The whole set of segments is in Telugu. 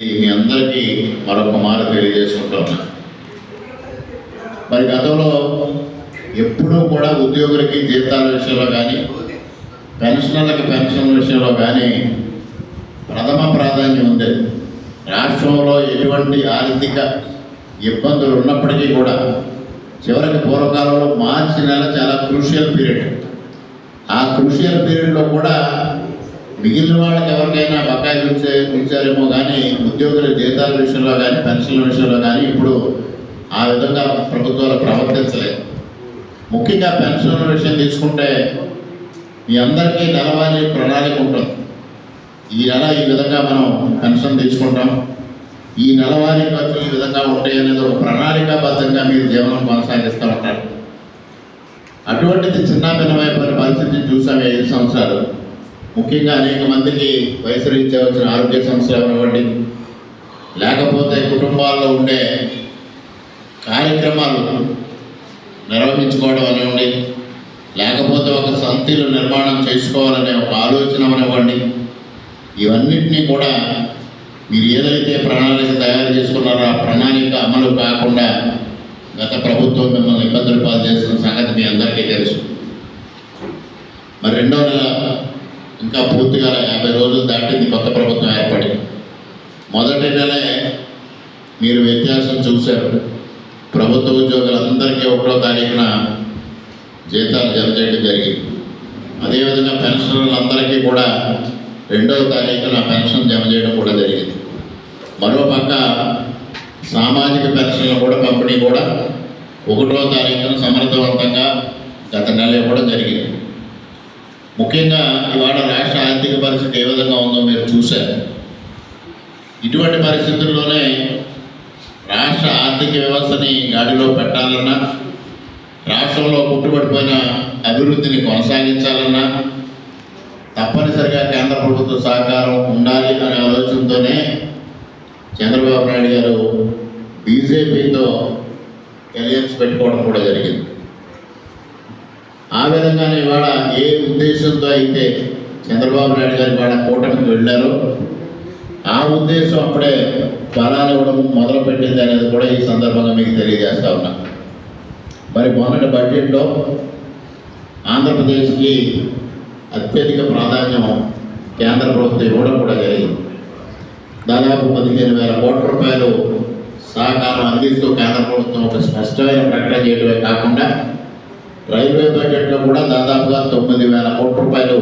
మీ అందరికీ మరొక మాట తెలియజేసుకుంటున్నా మరి గతంలో ఎప్పుడూ కూడా ఉద్యోగులకి జీతాల విషయంలో కానీ పెన్షనర్లకి పెన్షన్ విషయంలో కానీ ప్రథమ ప్రాధాన్యం ఉండేది. రాష్ట్రంలో ఎటువంటి ఆర్థిక ఇబ్బందులు ఉన్నప్పటికీ కూడా చివరికి పూర్వకాలంలో మార్చి నెల చాలా క్రూషియల్ పీరియడ్. ఆ క్రూషియల్ పీరియడ్లో కూడా మిగిలిన వాళ్ళకి ఎవరికైనా బకాయిలు ఇచ్చే ఇచ్చారేమో కానీ ఉద్యోగుల జీతాల విషయంలో కానీ పెన్షన్ల విషయంలో కానీ ఇప్పుడు ఆ విధంగా ప్రభుత్వాలు ప్రవర్తించలేదు. ముఖ్యంగా పెన్షన్ల విషయం తీసుకుంటే మీ అందరికీ నెలవారీ ప్రణాళిక ఉంటుంది. ఈ నెల ఈ విధంగా మనం పెన్షన్ తీసుకుంటాం. ఈ నెలవారీ ఖర్చులు ఈ విధంగా ఉంటాయి అనేది ఒక ప్రణాళికాబద్ధంగా మీరు జీవనం కొనసాగిస్తూ ఉంటారు. అటువంటిది చిన్న భిన్నమైపోయిన పరిస్థితిని చూసాం ఐదు సంవత్సరాలు. ముఖ్యంగా అనేక మందికి వయసు రీత్యా వచ్చిన ఆరోగ్య సమస్యలు అవనివ్వండి లేకపోతే కుటుంబాల్లో ఉండే కార్యక్రమాలు నిర్వహించుకోవడం అనివ్వండి లేకపోతే ఒక సంతిలు నిర్మాణం చేసుకోవాలనే ఒక ఆలోచన అనివ్వండి ఇవన్నిటినీ కూడా మీరు ఏదైతే ప్రణాళిక తయారు చేసుకున్నారో ఆ ప్రణాళిక అమలు కాకుండా గత ప్రభుత్వం మిమ్మల్ని ఇబ్బందులు పాల్చేసిన సంగతి మీ అందరికీ తెలుసు. మరి రెండో నెల ఇంకా పూర్తిగా యాభై రోజులు దాటింది కొత్త ప్రభుత్వం ఏర్పడి. మొదటి నెలే మీరు వ్యత్యాసం చూశారు. ప్రభుత్వ ఉద్యోగులందరికీ ఒకటో తారీఖున జీతాలు జమ చేయడం జరిగింది. అదేవిధంగా పెన్షనర్లందరికీ కూడా రెండవ తారీఖున పెన్షన్ జమ చేయడం కూడా జరిగింది. మరోపక్క సామాజిక పెన్షన్లు కూడా పంపిణీ కూడా ఒకటో తారీఖున సమర్థవంతంగా గత నెల ఇవ్వడం జరిగింది. ముఖ్యంగా ఇవాళ రాష్ట్ర ఆర్థిక పరిస్థితి ఏ విధంగా ఉందో మీరు చూశారు. ఇటువంటి పరిస్థితుల్లోనే రాష్ట్ర ఆర్థిక వ్యవస్థని గాడిలో పెట్టాలన్నా రాష్ట్రంలో పుట్టుబడిపోయిన అభివృద్ధిని కొనసాగించాలన్నా తప్పనిసరిగా కేంద్ర ప్రభుత్వ సహకారం ఉండాలి అనే ఆలోచనతోనే చంద్రబాబు నాయుడు గారు బీజేపీతో ఎలియన్స్ పెట్టుకోవడం కూడా జరిగింది. ఆ విధంగానే ఇవాళ ఏ ఉద్దేశంతో అయితే చంద్రబాబు నాయుడు గారు ఇవాళ కూటమికి వెళ్ళారో ఆ ఉద్దేశం అప్పుడే ఫలాలు ఇవ్వడం మొదలుపెట్టింది అనేది కూడా ఈ సందర్భంగా మీకు తెలియజేస్తా ఉన్నా. మరి మొన్నటి బడ్జెట్లో ఆంధ్రప్రదేశ్కి అత్యధిక ప్రాధాన్యం కేంద్ర ప్రభుత్వం ఇవ్వడం కూడా జరిగింది. దాదాపు పదిహేను వేల కోట్ల రూపాయలు సహకారం అందిస్తూ కేంద్ర ప్రభుత్వం ఒక స్పష్టమైన ప్రకటన చేయడమే కాకుండా రైల్వే బడ్జెట్లో కూడా దాదాపుగా తొమ్మిది వేల కోట్ల రూపాయలు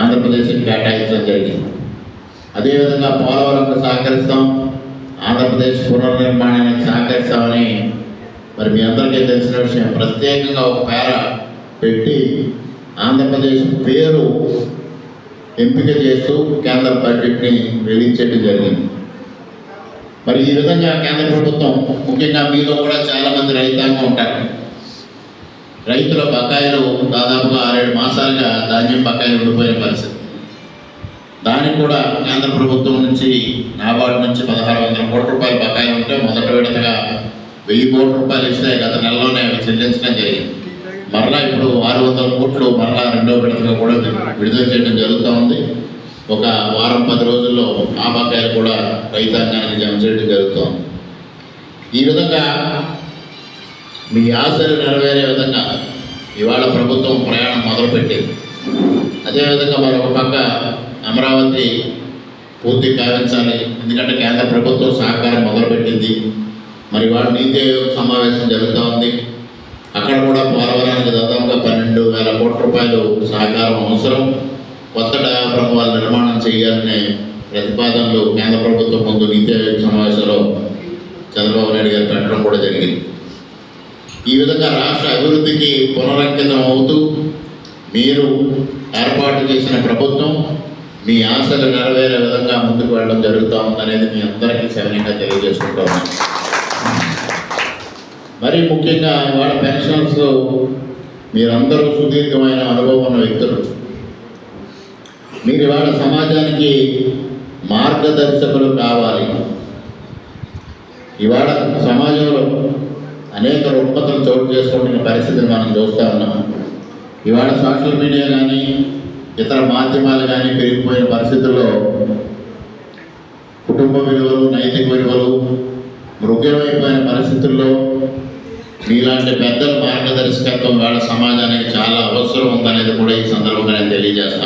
ఆంధ్రప్రదేశ్కి కేటాయించడం జరిగింది. అదేవిధంగా పోలవరంకు సహకరిస్తాం ఆంధ్రప్రదేశ్ పునర్నిర్మాణానికి సహకరిస్తామని మరి మీ అందరికీ తెలిసిన విషయం. ప్రత్యేకంగా ఒక పేర పెట్టి ఆంధ్రప్రదేశ్ పేరు ఎంపిక చేస్తూ కేంద్ర బడ్జెట్ని రిలీజ్ చేయడం జరిగింది. మరి ఈ విధంగా కేంద్ర ప్రభుత్వం ముఖ్యంగా మీలో కూడా చాలామంది రైతాంగం ఉంటారు. రైతుల బకాయిలు దాదాపుగా ఆరేడు మాసాలుగా ధాన్యం బకాయిలు ఉండిపోయిన పరిస్థితి. దానికి కూడా కేంద్ర ప్రభుత్వం నుంచి నాబార్డు నుంచి పదహారు వందల కోట్ల రూపాయలు బకాయిలు ఉంటే మొదటి విడతగా వెయ్యి కోట్ల రూపాయలు ఇస్తే గత నెలలోనే అవి చెల్లించడం జరిగింది. మరలా ఇప్పుడు ఆరు వందల కోట్లు మరలా రెండో విడతగా కూడా విడుదల చేయడం జరుగుతూ ఉంది. ఒక వారం పది రోజుల్లో ఆ బకాయిలు కూడా రైతాంగానికి జమ చేయడం జరుగుతుంది ఈ విధంగా మీ ఆశలు నెరవేరే విధంగా ఇవాళ ప్రభుత్వం ప్రయాణం మొదలుపెట్టింది. అదేవిధంగా మరొక పక్క అమరావతి పూర్తి కావించాలి ఎందుకంటే కేంద్ర ప్రభుత్వం సహకారం మొదలుపెట్టింది. మరి వాళ్ళ నీతి ఆయోగ సమావేశం జరుగుతూ ఉంది అక్కడ కూడా పోలవరానికి దాదాపుగా పన్నెండు వేల కోట్ల రూపాయలు సహకారం అవసరం. కొత్త డయాఫ్రమ్ వాళ్ళ నిర్మాణం చేయాలనే ప్రతిపాదనలు కేంద్ర ప్రభుత్వం ముందు నీతి ఆయోగ సమావేశంలో చంద్రబాబు నాయుడు గారు పెట్టడం కూడా జరిగింది. ఈ విధంగా రాష్ట్ర అభివృద్ధికి పునరంకితం అవుతూ మీరు ఏర్పాటు చేసిన ప్రభుత్వం మీ ఆశలు నెరవేరే విధంగా ముందుకు వెళ్ళడం జరుగుతూ ఉందనేది మీ అందరికీ సవినయంగా తెలియజేసుకుంటూ ఉన్నాను. మరి ముఖ్యంగా ఇవాళ పెన్షన్స్ మీరందరూ సుదీర్ఘమైన అనుభవం ఉన్న వ్యక్తులు. మీరు ఇవాళ సమాజానికి మార్గదర్శకులు కావాలి. ఇవాళ సమాజంలో అనేక రుగ్మతలు చోటు చేసుకుంటున్న పరిస్థితిని మనం చూస్తూ ఉన్నాం. ఇవాళ సోషల్ మీడియా కానీ ఇతర మాధ్యమాలు కానీ పెరిగిపోయిన పరిస్థితుల్లో కుటుంబ విలువలు నైతిక విలువలు మృగ్యమైపోయిన పరిస్థితుల్లో మీలాంటి పెద్దల మార్గదర్శకత్వం వాళ్ళ సమాజానికి చాలా అవసరం ఉందనేది కూడా ఈ సందర్భంగా నేను తెలియజేస్తాను